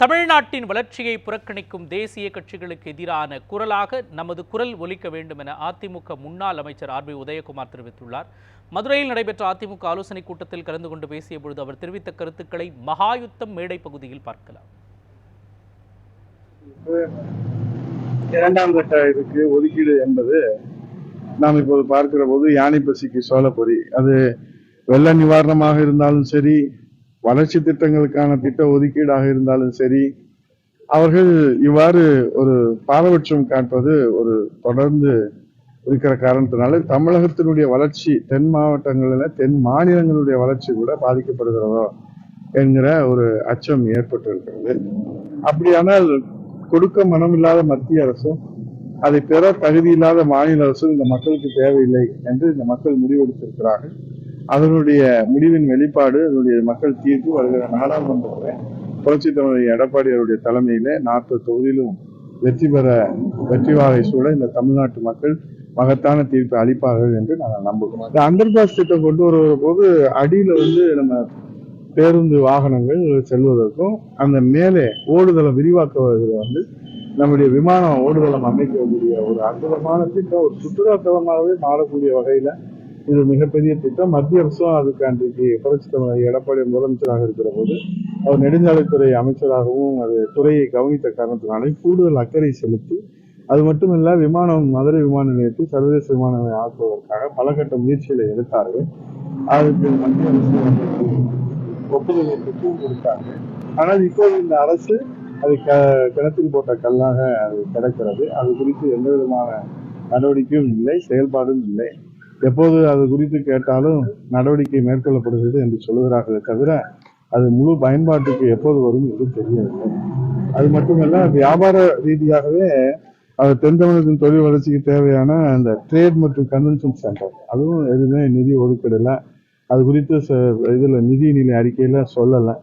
தமிழ்நாட்டின் வளர்ச்சியை புறக்கணிக்கும் தேசிய கட்சிகளுக்கு எதிரான குரலாக நமது குரல் ஒலிக்க வேண்டும் என அதிமுக முன்னாள் அமைச்சர் ஆர் பி உதயகுமார் தெரிவித்துள்ளார். மதுரையில் நடைபெற்ற அதிமுக ஆலோசனைக் கூட்டத்தில் கலந்து கொண்டு பேசிய பொழுது அவர் தெரிவித்த கருத்துக்களை மகாயுத்தம் மேடை பகுதியில் பார்க்கலாம். இரண்டாம் கட்ட இதுக்கு ஒதுக்கீடு என்பது நாம் இப்போது பார்க்கிற போது யானை பசிக்கு சோழப்பொறி அது வெள்ள நிவாரணமாக இருந்தாலும் சரி வளர்ச்சி திட்டங்களுக்கான திட்ட ஒதுக்கீடாக இருந்தாலும் சரி அவர்கள் இவ்வாறு ஒரு பாரபட்சம் காட்டுவது ஒரு தொடர்ந்து இருக்கிற காரணத்தினால தமிழகத்தினுடைய வளர்ச்சி தென் மாவட்டங்களில் தென் மாநிலங்களுடைய வளர்ச்சி கூட பாதிக்கப்படுகிறதோ என்கிற ஒரு அச்சம் ஏற்பட்டிருக்கிறது. அப்படியானால் கொடுக்க மனமில்லாத மத்திய அரசும் அதை பெற தகுதி இல்லாத மாநில அரசும் இந்த மக்களுக்கு தேவையில்லை என்று இந்த மக்கள் முடிவெடுத்திருக்கிறார்கள். அதனுடைய முடிவின் வெளிப்பாடு அதனுடைய மக்கள் தீர்ப்பு வருகிற நாடாளுமன்றத்தில் புரட்சி தமிழர் எடப்பாடி அவருடைய தலைமையில நாற்பது தொகுதியிலும் வெற்றி பெற வெற்றி வாகை சூழ இந்த தமிழ்நாட்டு மக்கள் மகத்தான தீர்ப்பை அளிப்பார்கள் என்று நாங்கள் நம்புகிறோம். இந்த அண்டர் பாஸ் திட்டம் கொண்டு வருகிற போது அடியில் வந்து நம்ம பேருந்து வாகனங்கள் செல்வதற்கும் அந்த மேலே ஓடுதளம் விரிவாக்குவதில் வந்து நம்முடைய விமானம் ஓடுதளம் அமைக்கக்கூடிய ஒரு அற்புதமான திட்டம் ஒரு சுற்றுலா தலமாகவே மாறக்கூடிய வகையில் இது மிகப்பெரிய திட்டம். மத்திய அரசும் அதுக்கு அன்றைக்கு புரட்சி தமிழர் எடப்பாடி முதலமைச்சராக இருக்கிற போது அவர் நெடுஞ்சாலைத்துறை அமைச்சராகவும் அது துறையை கவனித்த காரணத்தினாலே கூடுதல் அக்கறை செலுத்தி அது மட்டுமல்ல விமானம் மதுரை விமான நிலையத்தை சர்வதேச விமான நிலையம் ஆக்குவதற்காக பல கட்ட முயற்சிகளை எடுத்தார்கள். அதுக்கு மத்திய அரசு ஒப்புதல் கொடுத்தாங்க. ஆனால் இப்போது இந்த அரசு அது க கிணத்தில் போட்ட கல்லாக அது கிடக்கிறது. அது குறித்து எந்த விதமான நடவடிக்கையும் இல்லை செயல்பாடும் இல்லை. எப்போது அது குறித்து கேட்டாலும் நடவடிக்கை மேற்கொள்ளப்படுகிறது என்று சொல்லுகிறார்களே தவிர அது முழு பயன்பாட்டுக்கு எப்போது வரும் என்று தெரியவில்லை. அது மட்டுமல்ல வியாபார ரீதியாகவே அது தென் தமிழகத்தின் தொழில் வளர்ச்சிக்கு தேவையான அந்த ட்ரேட் மற்றும் கன்வென்ஷன் சென்டர். அதுவும் எதுவுமே நிதி ஒதுக்கிடலை அது குறித்து ச- நிதி நிலை அறிக்கையில் சொல்லலை.